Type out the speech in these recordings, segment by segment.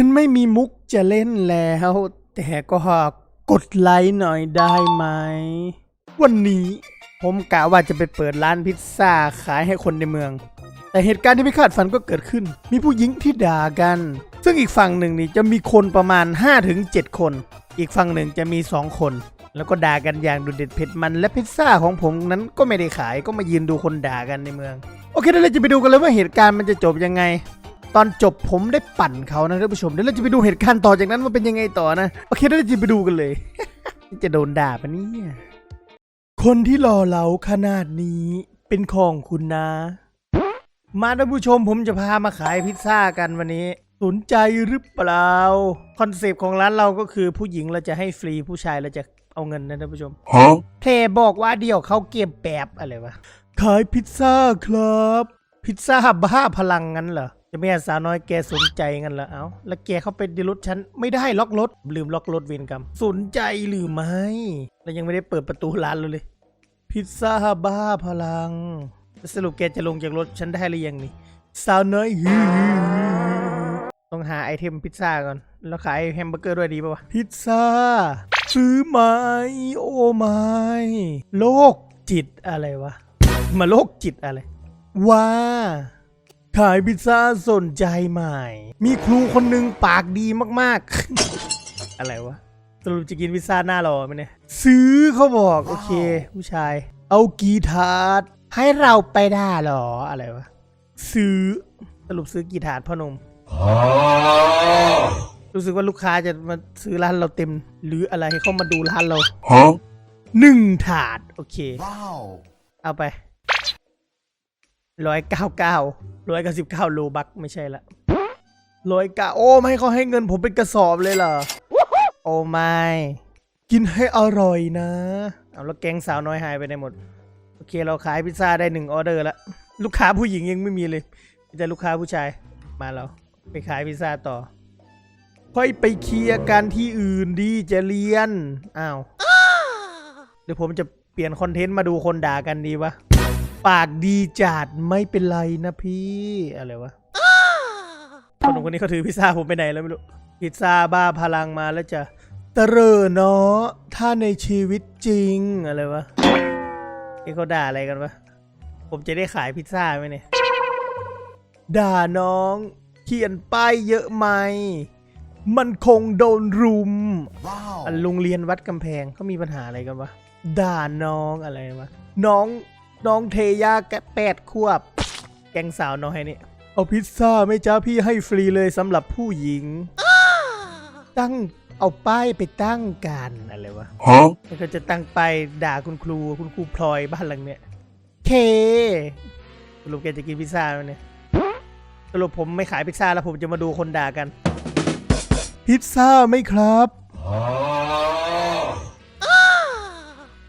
ฉันไม่มีมุกจะเล่นแล้ว แต่ก็กดไลค์หน่อยได้ไหม วันนี้ผมกะว่าจะไปเปิดร้านพิซซ่าขายให้คนในเมือง แต่เหตุการณ์ที่ไม่คาดฝันก็เกิดขึ้น มีผู้หญิงที่ด่ากัน ซึ่งอีกฝั่งหนึ่งนี่จะมีคนประมาณ 5-7 คน อีกฝั่งหนึ่งจะมี 2 คน แล้วก็ด่ากันอย่างดุเด็ดเผ็ดมันและพิซซ่าของผมนั้นก็ไม่ได้ขายก็มายืนดูคนด่ากันในเมือง โอเคเดี๋ยวเราจะไปดูกันเลยว่าเหตุการณ์มันจะจบยังไง ตอนจบผมได้ปั่นเขานะท่านผู้ชมเดี๋ยวเราจะไปดูเหตุการณ์ต่อจากนั้นว่าเป็นยังไงต่อนะโอเคเดี๋ยวเราจะไปดูกันเลย จะโดนด่าปะเนี่ยคนที่รอเราขนาดนี้เป็นของคุณนะ มาท่านผู้ชมผมจะพามาขายพิซซ่ากันวันนี้ สนใจหรือเปล่า คอนเซปต์ของร้านเราก็คือผู้หญิงเราจะให้ฟรีผู้ชายเราจะเอาเงินนะท่านผู้ชม Huh? เพลบอกว่าเดี๋ยวเขาเก็บแบบอะไรวะ ขายพิซซ่าครับ พิซซ่าบ้าพลังงั้นเหรอ จะไม่ให้สาวน้อยแกสนใจงั้นเหรอเอ้าแล้วแกเข้าไปในรถฉันไม่ได้ล็อกรถ ลืมล็อกรถเวรกรรมสนใจหรือไม่เรายังไม่ได้เปิดประตูร้านเลย พิซซ่าบ้าพลัง สรุปแกจะลงจากรถฉันได้หรือยังนี่สาวน้อยต้องหาไอเทมพิซซ่าก่อน แล้วขายแฮมเบอร์เกอร์ด้วยดีป่าวะพิซซ่าซื้อไหมโอ้ไม่โรคจิตอะไรวะ มาโรคจิตอะไรว่า ขายพิซซ่าสนใจไหมมีครูคนหนึ่งปากดีมากๆ อะไรวะสรุปจะกินพิซซ่าหน้ารอไหมเนี่ย ซื้อเขาบอก โอเค ผู้ชาย เอากีทาร์ดให้เราไปได้เหรอ อะไรวะ ซื้อ สรุปซื้อกีทาร์ดพ่อหนุ่มรู้สึกว่าลูกค้าจะมาซื้อร้านเราเต็ม หรืออะไรให้เขามาดูร้านเรา Huh? หนึ่งถาด โอเค Wow. เอาไป ร้อยเก้าเก้าร้อยเก้าสิบเก้าโลบักไม่ใช่ละร้อยเก้าโอ้ไม่เขาให้เงินผมเป็นกระสอบเลยเหรอ โอ้ไม่กินให้อร่อยนะ เอาแล้วแกงสาวน้อยหายไปไหนหมด โอเคเราขายพิซซ่าได้หนึ่งออเดอร์ล้วลูกค้าผู้หญิงยังไม่มีเลยมีแต่ลูกค้าผู้ชายมาเราไปขายพิซซ่าต่อ ค่อยไปเคลียร์กันที่อื่นดีจะเรียนอ้าวเดี๋ยวผมจะเปลี่ยนคอนเทนต์มาดูคนด่ากันดีวะ ปากดีจัดไม่เป็นไรนะพี่อะไรวะคนหนุ่มคนนี้เขาถือพิซซ่าผมไปไหนแล้วไม่รู้พิซซ่าบ้าพลังมาแล้วจะเตรอเนาะถ้าในชีวิตจริงอะไรวะเอ้เขาด่าอะไรกันวะผมจะได้ขายพิซซ่าไหมเนี่ยด่าน้อง เขียนป้ายเยอะไหมมันคงโดนรุม Wow. อันโรงเรียนวัดกำแพงเขามีปัญหาอะไรกันวะด่าน้องอะไรวะน้อง น้องเทยาแกแปดขวบ แกงสาวน้อยนี่ เอาพิซซ่าไหม่จ้าพี่ให้ฟรีเลยสำหรับผู้หญิง ตั้งเอาป้ายไปตั้งกันอะไรวะ Huh? แล้วก็จะตั้งไปายด่าคุณครูคุณครูพลอยบ้านหลังเนี้ยเคสรุปแกจะกินพิซซ่าไหมเนี่ยสรุปผมไม่ขายพิซซ่าแล้วผมจะมาดูคนด่ากัน พิซซ่าไหมครับ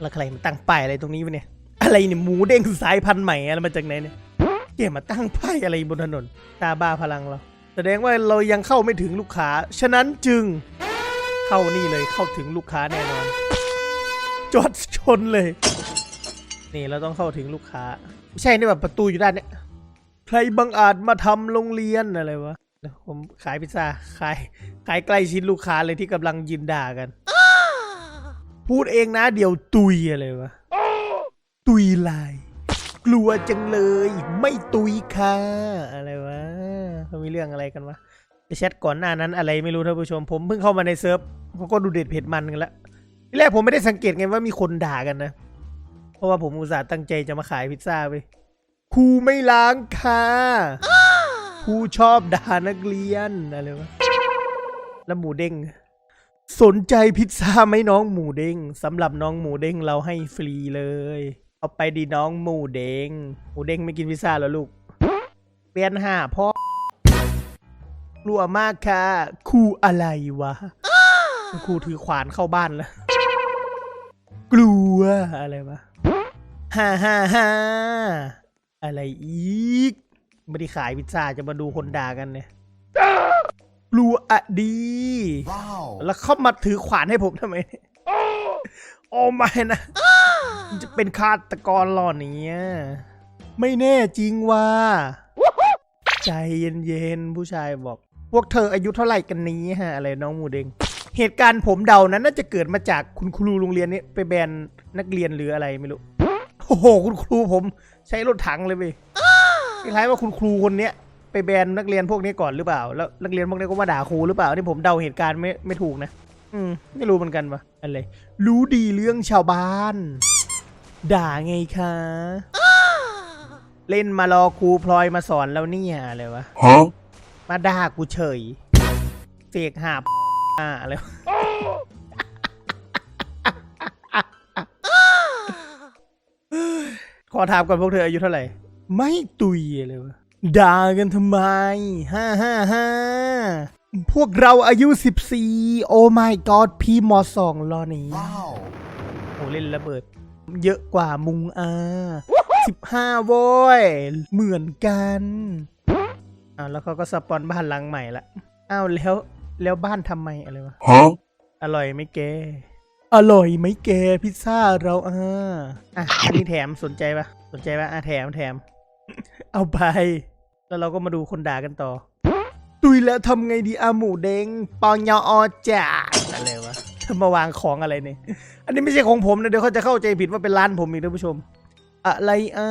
แล้วใครมาตั้งป้ายอะไรตรงนี้วะเนี่ย อะไรเนี่ยหมูเด้งสายพันธุ์ใหม่อะไรมาจากไหนเนี่ยเกมาตั้งป้ายอะไรบนถนน ตาบ้าพลังเรา แสดงว่าเรายังเข้าไม่ถึงลูกค้า ฉะนั้นจึงเข้านี่เลยเข้าถึงลูกค้าแน่นอน จอดชนเลย นี่เราต้องเข้าถึงลูกค้า ไม่ใช่นี่แบบประตูอยู่ด้านเนี้ยใครบังอาจมาทำโรงเรียนอะไรวะผมขายพิซซ่าขายขายใกล้ชิดลูกค้าเลยที่กำลังยืนด่ากัน พูดเองนะเดี๋ยวตุยอะไรวะ ยลาย กลัวจังเลย ไม่ตุยค่ะ อะไรวะเขามีเรื่องอะไรกันวะไปแชทก่อนหน้านั้นอะไรไม่รู้ท่านผู้ชม ผมเพิ่งเข้ามาในเซิร์ฟเขาก็ดูเด็ดเผ็ดมันกันแล้วทีแรกผมไม่ได้สังเกตไงว่ามีคนด่ากันนะ เพราะว่าผมอุตส่าห์ตั้งใจจะมาขายพิซซ่าไปครูไม่ล้างค่ะครูชอบด่านักเรียนอะไรวะแล้วหมูเด้งสนใจพิซซ่าไหมน้องหมูเด้งสำหรับน้องหมูเด้งเราให้ฟรีเลย เอาไปดีน้องหมูเด้งหมูเด้งไม่กินพิซซ่าแล้วลูกเปลี่ยนหาพ่อกลัวมากค่ะครูอะไรวะครูถือขวานเข้าบ้านแล้วกลัวอะไรวะฮ่าฮ่าฮ่าอะไรอีกไม่ได้ขายพิซซ่าจะมาดูคนด่ากันเนี่ยกลัวอะดี Wow. แล้วเขามาถือขวานให้ผมทำไมเนี่ย โอ้ไม่นะ จะเป็นฆาตกรหล่อเนี่ยไม่แน่จริงว่า ใจเย็นๆ ผู้ชายบอก พวกเธออายุเท่าไหร่กันนี้ฮะ อะไรน้องหมูเด้งเหตุการณ์ผมเดานั้นน่าจะเกิดมาจากคุณครูโรงเรียนนี้ไปแบนนักเรียนหรืออะไรไม่รู้ โอ้โห คุณครูผมใช้รถถังเลยเว้ยคล้ายว่าคุณครูคนเนี้ยไปแบนนักเรียนพวกนี้ก่อนหรือเปล่า แล้วนักเรียนพวกนี้ก็มาด่าครูหรือเปล่า นี่ผมเดาเหตุการณ์ไม่ไม่ถูกนะ อืมไม่รู้เหมือนกันวะอะไร รู้ดีเรื่องชาวบ้าน ด่าไงคะ เล่นมารอครูพลอยมาสอนแล้วเนี่ยอะไรวะ Huh? มาด่ากูเฉย เสกหาบอ่าอะไรวะขอถามก่อนพวกเธออายุเท่าไหร่ ไม่ตุยเลยวะด่ากันทำไม ฮ่าฮ่าฮ่า พวกเราอายุ 14 โอ้ my god พี่มสองรอนี้ Wow. โอ้เล่นระเบิด เยอะกว่ามุงอาสิบห้าโว้ย เหมือนกันอ้าวแล้วเขาก็สปอนบ้านหลังใหม่ละอ้าวแล้วแล้วบ้านทำไมอะไรวะ Huh? อร่อยไหมแกอร่อยไหมแกพิซซ่าเราอ่าอะอันนี้แถมสนใจปะสนใจปะอะแถมแถม เอาไป แล้วเราก็มาดูคนด่ากันต่อ ตุยแล้วทำไงดีอาหมูเด้งปองยออจ่าอะไรวะมาวางของอะไรเนี่ย อันนี้ไม่ใช่ของผมนะเดี๋ยวเขาจะเข้าใจผิดว่าเป็นร้านผมอีกท่านผู้ชม อะไรอะ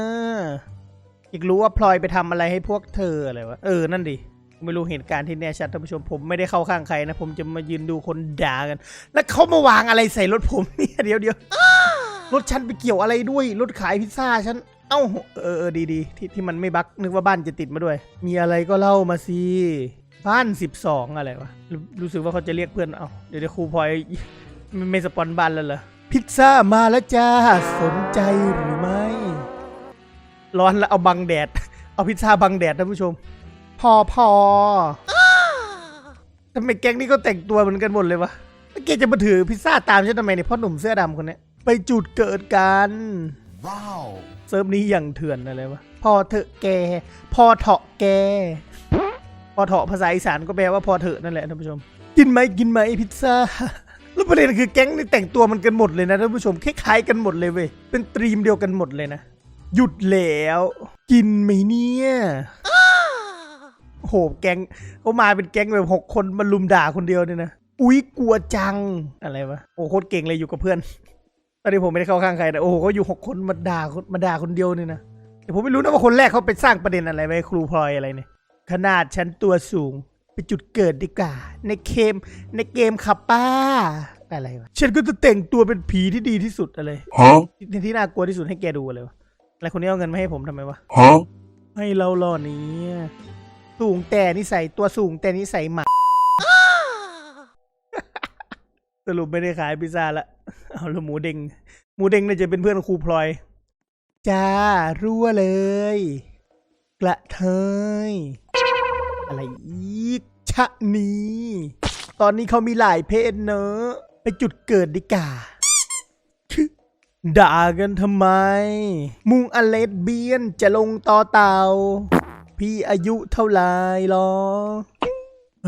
อยากรู้ว่าพลอยไปทำอะไรให้พวกเธออะไรวะ เออ นั่นดิ ไม่รู้เหตุการณ์ที่แน่ชัดท่านผู้ชม ผมไม่ได้เข้าข้างใครนะ ผมจะมายืนดูคนด่ากัน แล้วเขามาวางอะไรใส่รถผมเนี่ยเดี๋ยวเดี๋ยวรถฉันไปเกี่ยวอะไรด้วย รถขายพิซซ่าฉัน เอ้าเออเออดีดีที่ที่มันไม่บักนึกว่าบ้านจะติดมาด้วย มีอะไรก็เล่ามาสิบ้านสิบสองอะไรวะรรู้สึกว่าเขาจะเรียกเพื่อนเอ้าเดี๋ยวเดี๋ยวครูพลอยไม่ไม่สปอนบ้านแล้วเหรอพิซซ่ามาแล้วจ้าสนใจหรือไม่ ร้อนแล้วเอาบังแดด เอาพิซซ่าบังแดดท่านผู้ชม พอพอทำไมแก๊งนี้ก็แต่งตัวเหมือนกันหมดเลยวะแล้วแกจะมาถือพิซซ่าตามฉันทำไมเนี่ยพ่อหนุ่มเสื้อดำคนนี้ไปจุดเกิดกัน Wow. เซิร์ฟนี้อย่างเถื่อนอะไรวะพอเถอะแก พอเถาะแก พอเถาะภาษาอีสานก็แปลว่าพอเถอะนั่นแหละท่านผู้ชม กินไหมกินไหมพิซซ่าแล้วประเด็นคือแก๊งนี่แต่งตัวมันกันหมดเลยนะท่านผู้ชมคล้ายๆกันหมดเลยเว้ยเป็นตรีมเดียวกันหมดเลยนะหยุดแล้ว กินไหมเนี่ยโอ้โหแก๊งเขามาเป็นแก๊งแบบหกคนมาลุมด่าคนเดียวเนี่ยนะ อุ๊ยกลัวจังอะไรวะโอ้โคตรเก่งเลยอยู่กับเพื่อน ตอนนี้ผมไม่ได้เข้าข้างใครนะโอ้โหเขาอยู่หกคนมาด่าคนมาด่าคนเดียวเนี่ยนะแต่ผมไม่รู้นะว่าคนแรกเขาไปสร้างประเด็นอะไรไว้ครูพลอยอะไรเนี่ยขนาดฉันตัวสูงไปจุดเกิดดีกว่า ในเกมในเกมขับป้าอะไรวะฉันก็จะแต่งตัวเป็นผีที่ดีที่สุดอะไร Huh? ที่ที่น่ากลัวที่สุดให้แกดูเลยวะอะไรคนนี้เอาเงินมาให้ผมทำไมวะ Huh? ให้เราหล่อนี้สูงแต่นิสัยตัวสูงแต่นิสัยหมา สรุปไม่ได้ขายพิซซ่าละ เอาและหมูเด้งหมูเด้งน่าจะเป็นเพื่อนครูพลอย จ้า รั่วเลย กระเทย อะไรอีก ชะนีตอนนี้เขามีหลายเพศเนอะ ไปจุดเกิดดีกว่าด่ากันทำไม มุงอเลสเบียนจะลงต่อเตา พี่อายุเท่าไหรหรอ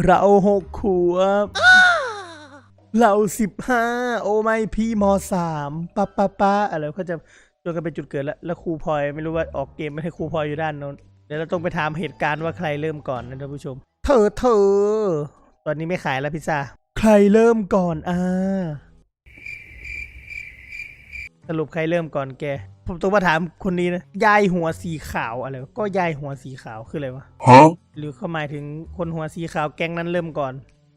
เราหกขวบ เราสิบห้าโอ้ไม่พี่มสามป้าป้าป้าอะไรเขาจะชวนกันไปจุดเกิดแล้วแล้วครูพลอยไม่รู้ว่าออกเกมไม่ให้ครูพลอยอยู่ด้านโน้นเดี๋ยวเราต้องไปถามเหตุการณ์ว่าใครเริ่มก่อนนะท่านผู้ชม เธอเธอ ตอนนี้ไม่ขายแล้วพิซซ่าใครเริ่มก่อนอ่าสรุปใครเริ่มก่อนแก ผมต้องมาถามคนนี้นะ ยายหัวสีขาวอะไรวะก็ยายหัวสีขาวคืออะไรวะ Huh? หรือเขาหมายถึงคนหัวสีขาวแก๊งนั้นเริ่มก่อน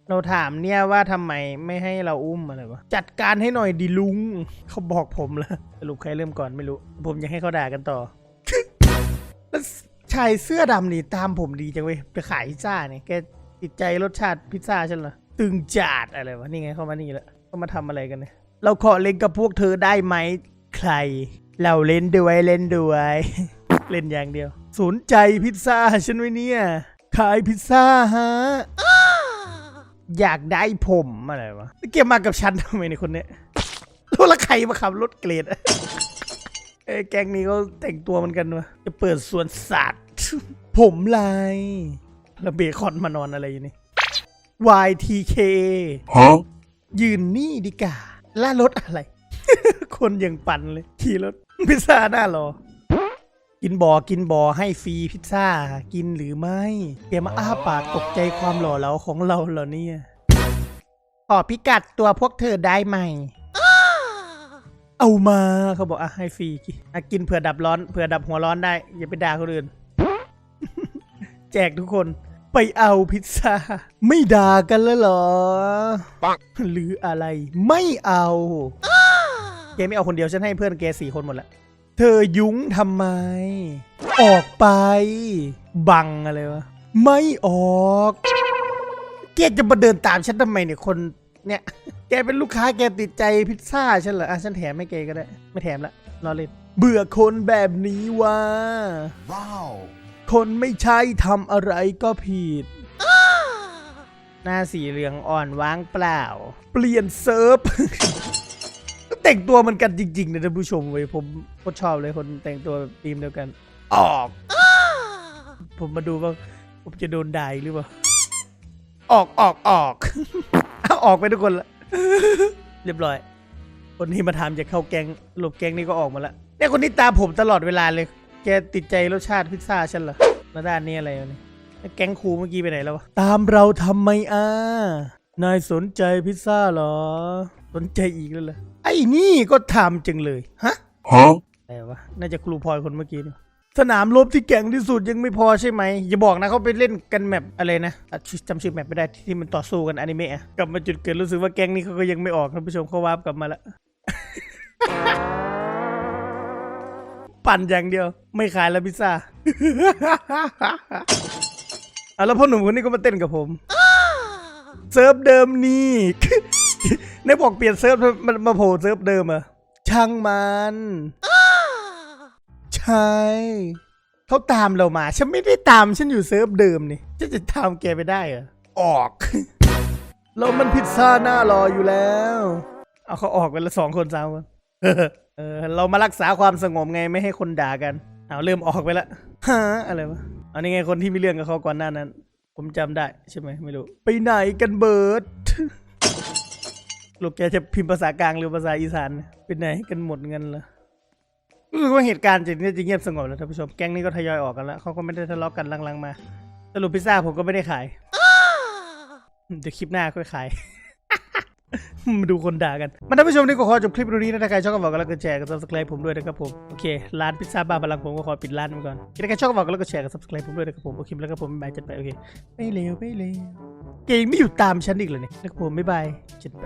เราถามเนี่ยว่าทำไมไม่ให้เราอุ้มอะไรวะจัดการให้หน่อยดิลุง เขาบอกผมแล้วสรุปใครเริ่มก่อนไม่รู้ ผมยากให้เขาด่ากันต่อแล้วชายเสื้อดำนี่ตามผมดีจังเว้ยไปขายพิซซ่าเนี่ยแกติดใจรสชาติพิซซ่าฉันเหรอตึงจัดอะไรวะนี่ไงเข้ามานี่แล้วเขามาทำอะไรกันเนี่ยเราขอเล่นกับพวกเธอได้ไหมใคร เราเล่นด้วยเล่นด้วยเล่นอย่างเดียว สนใจพิซซ่าฉันไว้เนี่ย ขายพิซซ่าฮะ อยากได้ผมอะไรวะแล้วแกมากับฉันทำไมในยคนเนี้ยรู้ละใครมาขับรถเกรดเอ้ยแก๊งนี้เขาแต่งตัวเหมือนกันวะจะเปิดสวนสัตว์ ผมลายแล้วเบคอนมานอนอะไรอยู่นี่ YTK Huh? ยืนนี่ดีกว่าล่ารถอะไร คนยังปั่นเลย ขี่รถพิซซ่าหน้ารอ กินบอกินบอให้ฟรีพิซซ่า กินหรือไม่แกมาอ้าปากตกใจความหล่อเหลาของเราเหรอเนี่ยขอพิกัดตัวพวกเธอได้ไหมเอามาเขาบอกอะให้ฟรีกินอะกินเผื่อดับร้อนเผื่อดับหัวร้อนได้ อย่าไปด่าคนอื่น แจกทุกคนไปเอาพิซซ่า ไม่ด่ากันแล้วเหรอปังหรืออะไร ไม่เอา แกไม่เอาคนเดียวฉันให้เพื่อนแกสี่คนหมดละ เธอยุ้งทำไม ออกไป บังอะไรวะ ไม่ออกแกจะมาเดินตามฉันทำไมเนี่ยคนเนี่ย แกเป็นลูกค้าแกติดใจพิซซ่าฉันเหรอ อะฉันแถมให้แกก็ได้ ไม่แถมละรอเล่นเบื่อคนแบบนี้ว่ะ Wow. คนไม่ใช่ทำอะไรก็ผิด หน้าสีเหลืองอ่อนว่างเปล่า เปลี่ยนเซิร์ฟ แต่งตัวมันกันจริงๆนะท่านผู้ชมเว้ยผมโคตรชอบเลยคนแต่งตัวแบบทีมเดียวกัน ออก ผมมาดูว่าผมจะโดนด่าอีกหรือเปล่า ออกออกออก เอาออกไปทุกคนละเรียบร้อย คนที่มาทำจะเข้าแกงหลบแกงนี่ก็ออกมาแล้วเนี่ยคนนี้ตามผมตลอดเวลาเลย แกติดใจรสชาติพิซซ่าฉันเหรอแล้วด้านนี้อะไรวะเนี่ยแล้วแก๊งครูเมื่อกี้ไปไหนแล้ววะ ตามเราทำไมอะนายสนใจพิซซ่าเหรอ สนใจอีกแล้วเหรอไอ้นี่ก็ทำจังเลยฮะ Huh? อะไรวะน่าจะครูพลอยคนเมื่อกี้นี่สนามรบที่แก่งที่สุดยังไม่พอใช่ไหมอย่าบอกนะเขาไปเล่นกันแมปอะไรนะอะชื่อจำชื่อแมปไม่ได้ที่มันต่อสู้กันอนิเมะอะกลับมาจุดเกิดรู้สึกว่าแก๊งนี้เขาก็ยังไม่ออกท่านผู้ชมเขาวาร์ปกลับมาละ ปั่นอย่างเดียว ไม่ขายแล้วพิซซ่า อะแล้วพ่อหนุ่มคนนี้ก็มาเต้นกับผม เซิร์ฟเดิมนี่ ในบอกเปลี่ยนเซิร์ฟมันมาโผล่เซิร์ฟเดิมเหรอะช่างมัน ใช่เขาตามเรามา ฉันไม่ได้ตามฉันอยู่เซิร์ฟเดิมนี่ฉันจะตามแกไปได้เหรอออก เรามันพิซซ่าหน้ารออยู่แล้ว เอาเขาออกไปละสองคนสามคนเออเรามารักษาความสงบไงไม่ให้คนด่ากันเอาเริ่มออกไปละฮะอะไรวะอันนี้ไงคนที่มีเรื่องกับเขาก่อนหน้านั้น ผมจำได้ใช่ไหมไม่รู้ ไปไหนกันเบิร์ด ลูกแกจะพิมพ์ภาษากลางหรือภาษาอีสานเนี่ยไปไหนกันหมดเงินเหรอรู้สึกว่าเหตุการณ์จะเนี่ยจะเงียบสงบแล้วท่านผู้ชม แก๊งนี้ก็ทยอยออกกันแล้วเขาก็ไม่ได้ทะเลาะกันลังๆมา สรุปพิซซ่าผมก็ไม่ได้ขาย เดี๋ยวคลิปหน้าค่อยขาย มาดูคนด่ากันมาท่านผู้ชมนี่ก็ขอจบคลิปตรงนี้นะถ้าใครชอบก็บอกกันแล้วก็แชร์กับ subscribe ผมด้วยนะครับผม โอเค ร้านพิซซ่าบ้าพลังผมก็ขอปิดร้านไปก่อนถ้าใครชอบก็บอกกันแล้วก็แชร์กับ subscribe ผมด้วยนะครับผม โอเคแล้วก็ผมบายบายจัดไป โอเค ไม่เลวไม่เลวเกมไม่อยู่ตามฉันอีกเลยเนี่ยนะครับผมบ๊ายบายจัดไป